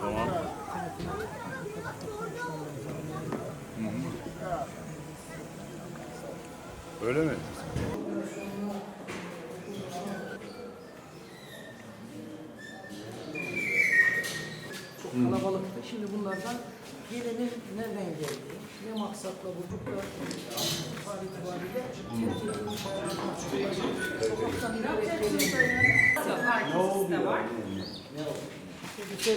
Tamam. Hı hı. Öyle mi? Çok kalabalıktı. Şimdi bunlardan gelenin nereden geldiği, ne maksatla buldukları var itibariyle Türkiye'nin sokaktan de var. Şey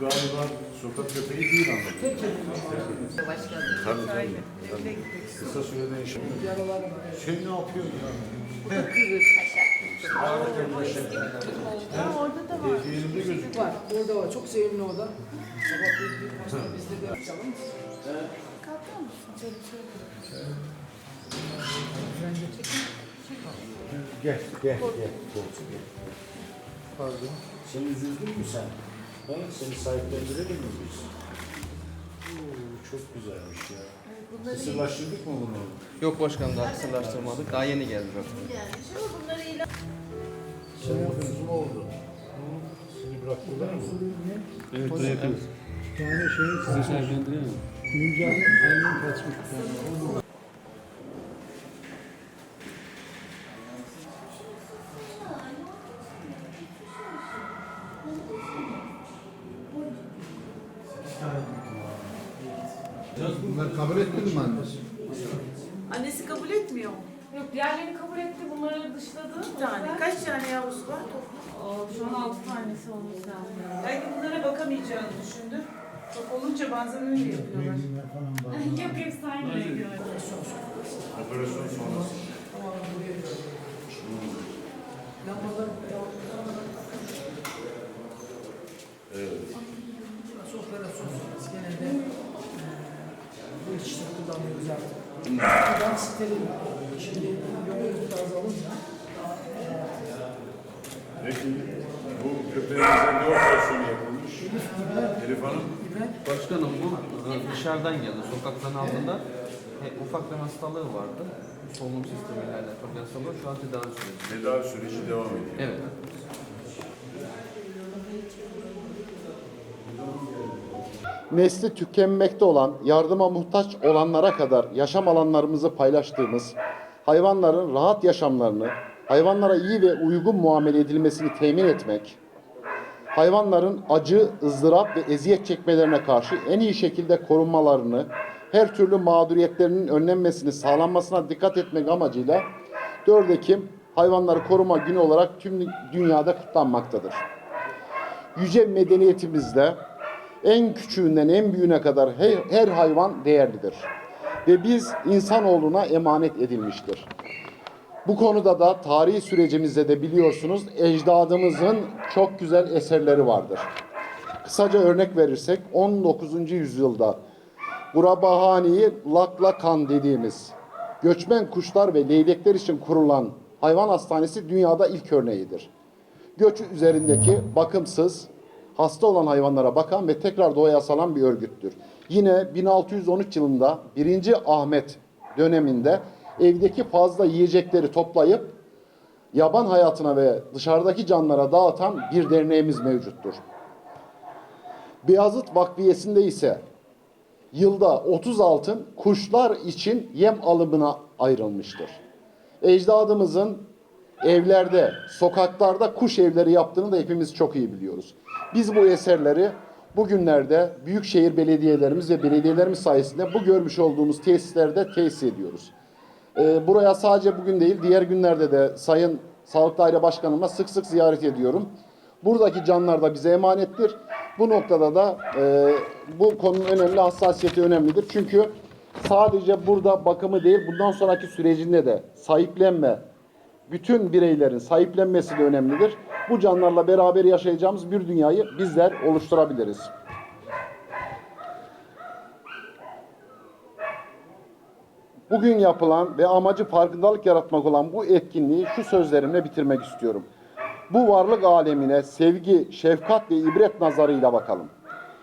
Galiba sokak köpeği değil anladım. Başkanım. Tabii tabii. Kısa sürede yaralar Şey ne yapıyor ya? Ha, orada da var. Elimde gözüküyor. Var, orada var. Çok sevimli o da. Sabah bir bir hasta bizde de açalım. Gel, gel, gel. Pardon. Sen üzüldün mü sen? Ha? Seni sahiplendirelim mi biz? Oo, çok güzelmiş ya. Kısırlaştırdık mı bunu? Yok başkanım daha kısırlaştırmadık. Daha yeni geldi zaten. Sen uzun mu oldu? Seni bıraktılar mı? Evet, bırakıyoruz. Yani şey size sahiplendiremem. Güncel aynen kaçmış. Bunlar kabul etmedi mi annesi? Annesi kabul etmiyor. Yok diğerlerini kabul etti. Bunları dışladı. Bir tane. Kaç tane yavrusu var? Aa, Şu an altı tanesi olmuş lazım. Belki bunlara bakamayacağını düşündü. Çok olunca bazen öyle yapıyorlar. yok yok saymaya Operasyon Steril. Şimdi Peki bu köpeğimize ne operasyonu yapılmış? Elif Hanım. Başkanım bu e, dışarıdan geldi. Sokaktan aldığında he, ufak bir hastalığı vardı. Solunum sistemiyle alakalı bir hastalığı. Şu an tedavi süreci. Tedavi süreci devam ediyor. Evet. Nesli tükenmekte olan, yardıma muhtaç olanlara kadar yaşam alanlarımızı paylaştığımız, hayvanların rahat yaşamlarını, hayvanlara iyi ve uygun muamele edilmesini temin etmek, hayvanların acı, ızdırap ve eziyet çekmelerine karşı en iyi şekilde korunmalarını, her türlü mağduriyetlerinin önlenmesini sağlanmasına dikkat etmek amacıyla 4 Ekim Hayvanları Koruma Günü olarak tüm dünyada kutlanmaktadır. Yüce medeniyetimizde en küçüğünden en büyüğüne kadar her, her hayvan değerlidir. Ve biz insanoğluna emanet edilmiştir. Bu konuda da tarihi sürecimizde de biliyorsunuz ecdadımızın çok güzel eserleri vardır. Kısaca örnek verirsek 19. yüzyılda Gurabahani'yi Laklakan dediğimiz göçmen kuşlar ve leylekler için kurulan hayvan hastanesi dünyada ilk örneğidir. Göç üzerindeki bakımsız, hasta olan hayvanlara bakan ve tekrar doğaya salan bir örgüttür. Yine 1613 yılında 1. Ahmet döneminde evdeki fazla yiyecekleri toplayıp yaban hayatına ve dışarıdaki canlara dağıtan bir derneğimiz mevcuttur. Beyazıt Vakfiyesi'nde ise yılda 30 altın kuşlar için yem alımına ayrılmıştır. Ecdadımızın evlerde, sokaklarda kuş evleri yaptığını da hepimiz çok iyi biliyoruz. Biz bu eserleri bugünlerde büyükşehir belediyelerimiz ve belediyelerimiz sayesinde bu görmüş olduğumuz tesislerde tesis ediyoruz. Ee, buraya sadece bugün değil, diğer günlerde de Sayın Sağlık Daire Başkanıma sık sık ziyaret ediyorum. Buradaki canlar da bize emanettir. Bu noktada da e, bu konunun önemli hassasiyeti önemlidir. Çünkü sadece burada bakımı değil, bundan sonraki sürecinde de sahiplenme, bütün bireylerin sahiplenmesi de önemlidir. Bu canlarla beraber yaşayacağımız bir dünyayı bizler oluşturabiliriz. Bugün yapılan ve amacı farkındalık yaratmak olan bu etkinliği şu sözlerimle bitirmek istiyorum. Bu varlık alemine sevgi, şefkat ve ibret nazarıyla bakalım.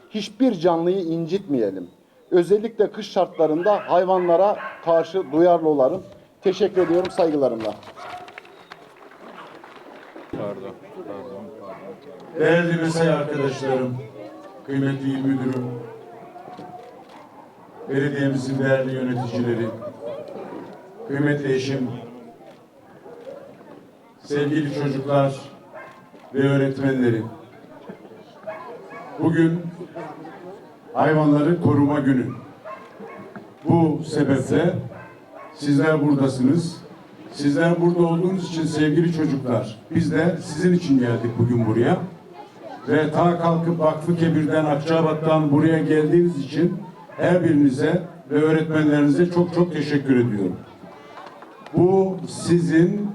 Hiçbir canlıyı incitmeyelim. Özellikle kış şartlarında hayvanlara karşı duyarlı olalım. Teşekkür ediyorum saygılarımla. Pardon. Değerli mesai arkadaşlarım, kıymetli il müdürüm, belediyemizin değerli yöneticileri, kıymetli eşim, sevgili çocuklar ve öğretmenlerim. Bugün hayvanları koruma günü. Bu sebeple sizler buradasınız. Sizler burada olduğunuz için sevgili çocuklar, biz de sizin için geldik bugün buraya. Ve ta kalkıp Vakfı Kebir'den, Akçabat'tan buraya geldiğiniz için her birinize ve öğretmenlerinize çok çok teşekkür ediyorum. Bu sizin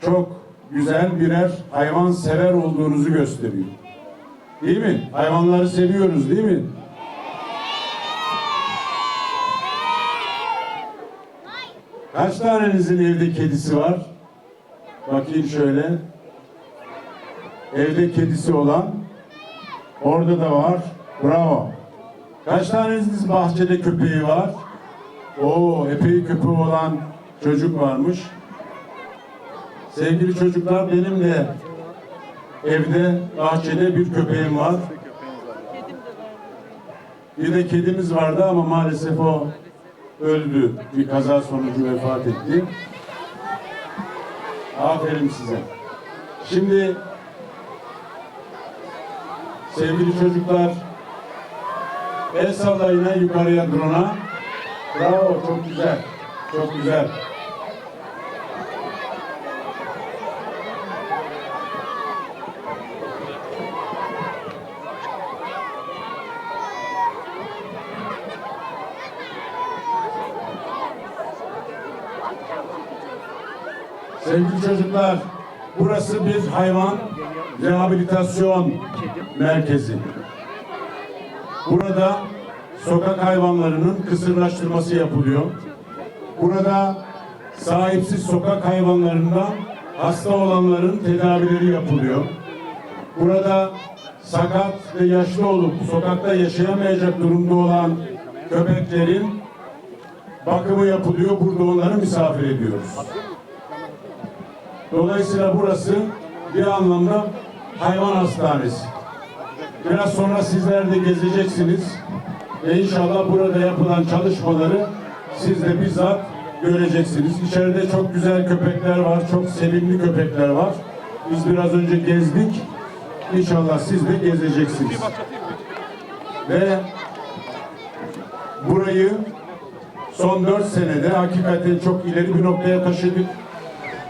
çok güzel birer hayvan sever olduğunuzu gösteriyor. Değil mi? Hayvanları seviyoruz değil mi? Kaç tanenizin evde kedisi var? Bakayım şöyle. Evde kedisi olan orada da var. Bravo. Kaç taneniz bahçede köpeği var? Oo, epey köpeği olan çocuk varmış. Sevgili çocuklar benim de evde bahçede bir köpeğim var. Bir de kedimiz vardı ama maalesef o öldü. Bir kaza sonucu vefat etti. Aferin size. Şimdi sevgili çocuklar el sallayın en yukarıya drone'a. Bravo çok güzel. Çok güzel. Sevgili çocuklar, burası bir hayvan rehabilitasyon merkezi. Burada sokak hayvanlarının kısırlaştırması yapılıyor. Burada sahipsiz sokak hayvanlarından hasta olanların tedavileri yapılıyor. Burada sakat ve yaşlı olup sokakta yaşayamayacak durumda olan köpeklerin bakımı yapılıyor. Burada onları misafir ediyoruz. Dolayısıyla burası bir anlamda hayvan hastanesi. Biraz sonra sizler de gezeceksiniz. Ve inşallah burada yapılan çalışmaları siz de bizzat göreceksiniz. İçeride çok güzel köpekler var, çok sevimli köpekler var. Biz biraz önce gezdik. İnşallah siz de gezeceksiniz. Ve burayı son dört senede hakikaten çok ileri bir noktaya taşıdık.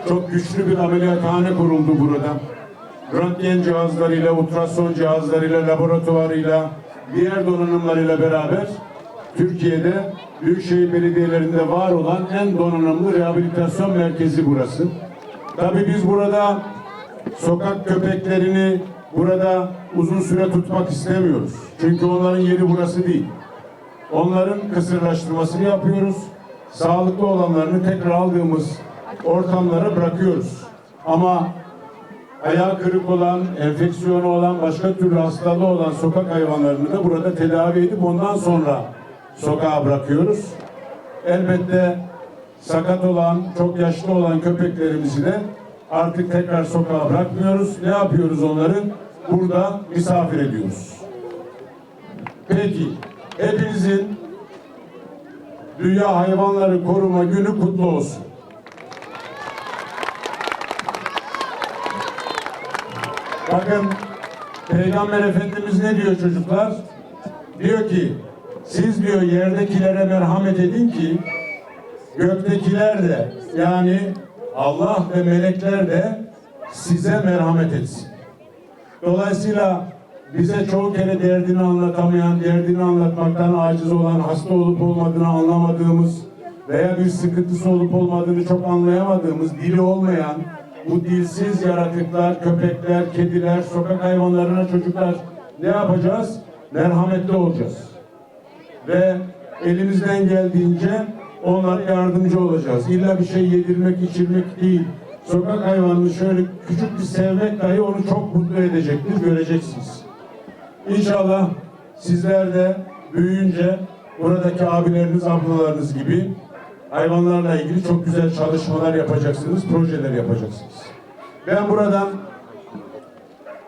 Çok güçlü bir ameliyathane kuruldu burada. Röntgen cihazlarıyla, ultrason cihazlarıyla, laboratuvarıyla, diğer donanımlarıyla beraber Türkiye'de büyükşehir belediyelerinde var olan en donanımlı rehabilitasyon merkezi burası. Tabii biz burada sokak köpeklerini burada uzun süre tutmak istemiyoruz. Çünkü onların yeri burası değil. Onların kısırlaştırmasını yapıyoruz. Sağlıklı olanlarını tekrar aldığımız ortamlara bırakıyoruz. Ama ayağı kırık olan, enfeksiyonu olan, başka türlü hastalığı olan sokak hayvanlarını da burada tedavi edip ondan sonra sokağa bırakıyoruz. Elbette sakat olan, çok yaşlı olan köpeklerimizi de artık tekrar sokağa bırakmıyoruz. Ne yapıyoruz onları? Burada misafir ediyoruz. Peki, hepinizin Dünya Hayvanları Koruma Günü kutlu olsun. Bakın Peygamber Efendimiz ne diyor çocuklar? Diyor ki siz diyor yerdekilere merhamet edin ki göktekiler de yani Allah ve melekler de size merhamet etsin. Dolayısıyla bize çoğu kere derdini anlatamayan, derdini anlatmaktan aciz olan, hasta olup olmadığını anlamadığımız veya bir sıkıntısı olup olmadığını çok anlayamadığımız, dili olmayan bu dilsiz yaratıklar, köpekler, kediler, sokak hayvanlarına çocuklar ne yapacağız? Merhametli olacağız. Ve elimizden geldiğince onlara yardımcı olacağız. İlla bir şey yedirmek, içirmek değil. Sokak hayvanını şöyle küçük bir sevmek dahi onu çok mutlu edecektir, göreceksiniz. İnşallah sizler de büyüyünce buradaki abileriniz, ablalarınız gibi hayvanlarla ilgili çok güzel çalışmalar yapacaksınız, projeler yapacaksınız. Ben buradan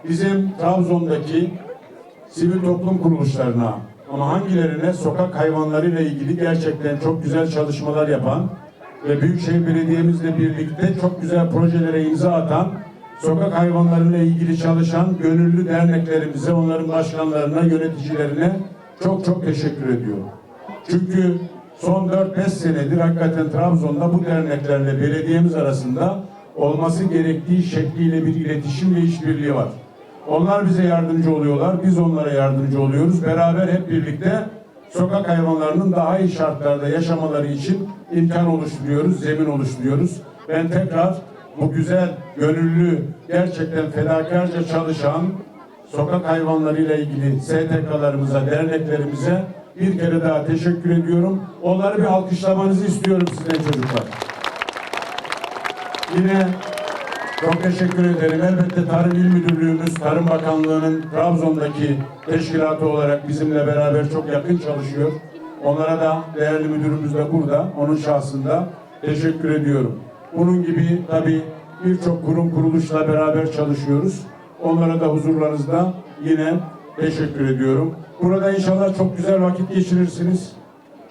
bizim Trabzon'daki sivil toplum kuruluşlarına ama hangilerine sokak hayvanlarıyla ilgili gerçekten çok güzel çalışmalar yapan ve Büyükşehir Belediye'mizle birlikte çok güzel projelere imza atan sokak hayvanlarıyla ilgili çalışan gönüllü derneklerimize, onların başkanlarına, yöneticilerine çok çok teşekkür ediyorum. Çünkü son 4-5 senedir hakikaten Trabzon'da bu derneklerle belediyemiz arasında olması gerektiği şekliyle bir iletişim ve işbirliği var. Onlar bize yardımcı oluyorlar, biz onlara yardımcı oluyoruz. Beraber hep birlikte sokak hayvanlarının daha iyi şartlarda yaşamaları için imkan oluşturuyoruz, zemin oluşturuyoruz. Ben tekrar bu güzel, gönüllü, gerçekten fedakarca çalışan sokak hayvanlarıyla ilgili STK'larımıza, derneklerimize bir kere daha teşekkür ediyorum. Onları bir alkışlamanızı istiyorum sizden çocuklar. Yine çok teşekkür ederim. Elbette Tarım İl Müdürlüğümüz, Tarım Bakanlığı'nın Trabzon'daki teşkilatı olarak bizimle beraber çok yakın çalışıyor. Onlara da değerli müdürümüz de burada, onun şahsında teşekkür ediyorum. Bunun gibi tabii birçok kurum kuruluşla beraber çalışıyoruz. Onlara da huzurlarınızda yine teşekkür ediyorum. Burada inşallah çok güzel vakit geçirirsiniz.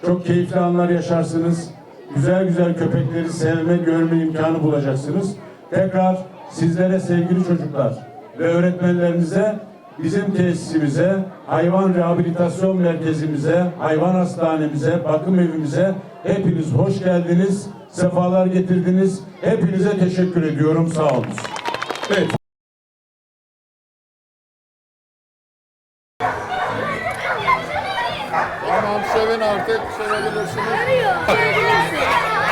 Çok keyifli anlar yaşarsınız. Güzel güzel köpekleri sevme, görme imkanı bulacaksınız. Tekrar sizlere sevgili çocuklar ve öğretmenlerimize bizim tesisimize, hayvan rehabilitasyon merkezimize, hayvan hastanemize, bakım evimize hepiniz hoş geldiniz, sefalar getirdiniz. Hepinize teşekkür ediyorum. Sağ olun. Evet. Tamam sevin artık sevebilirsiniz. Şöyle.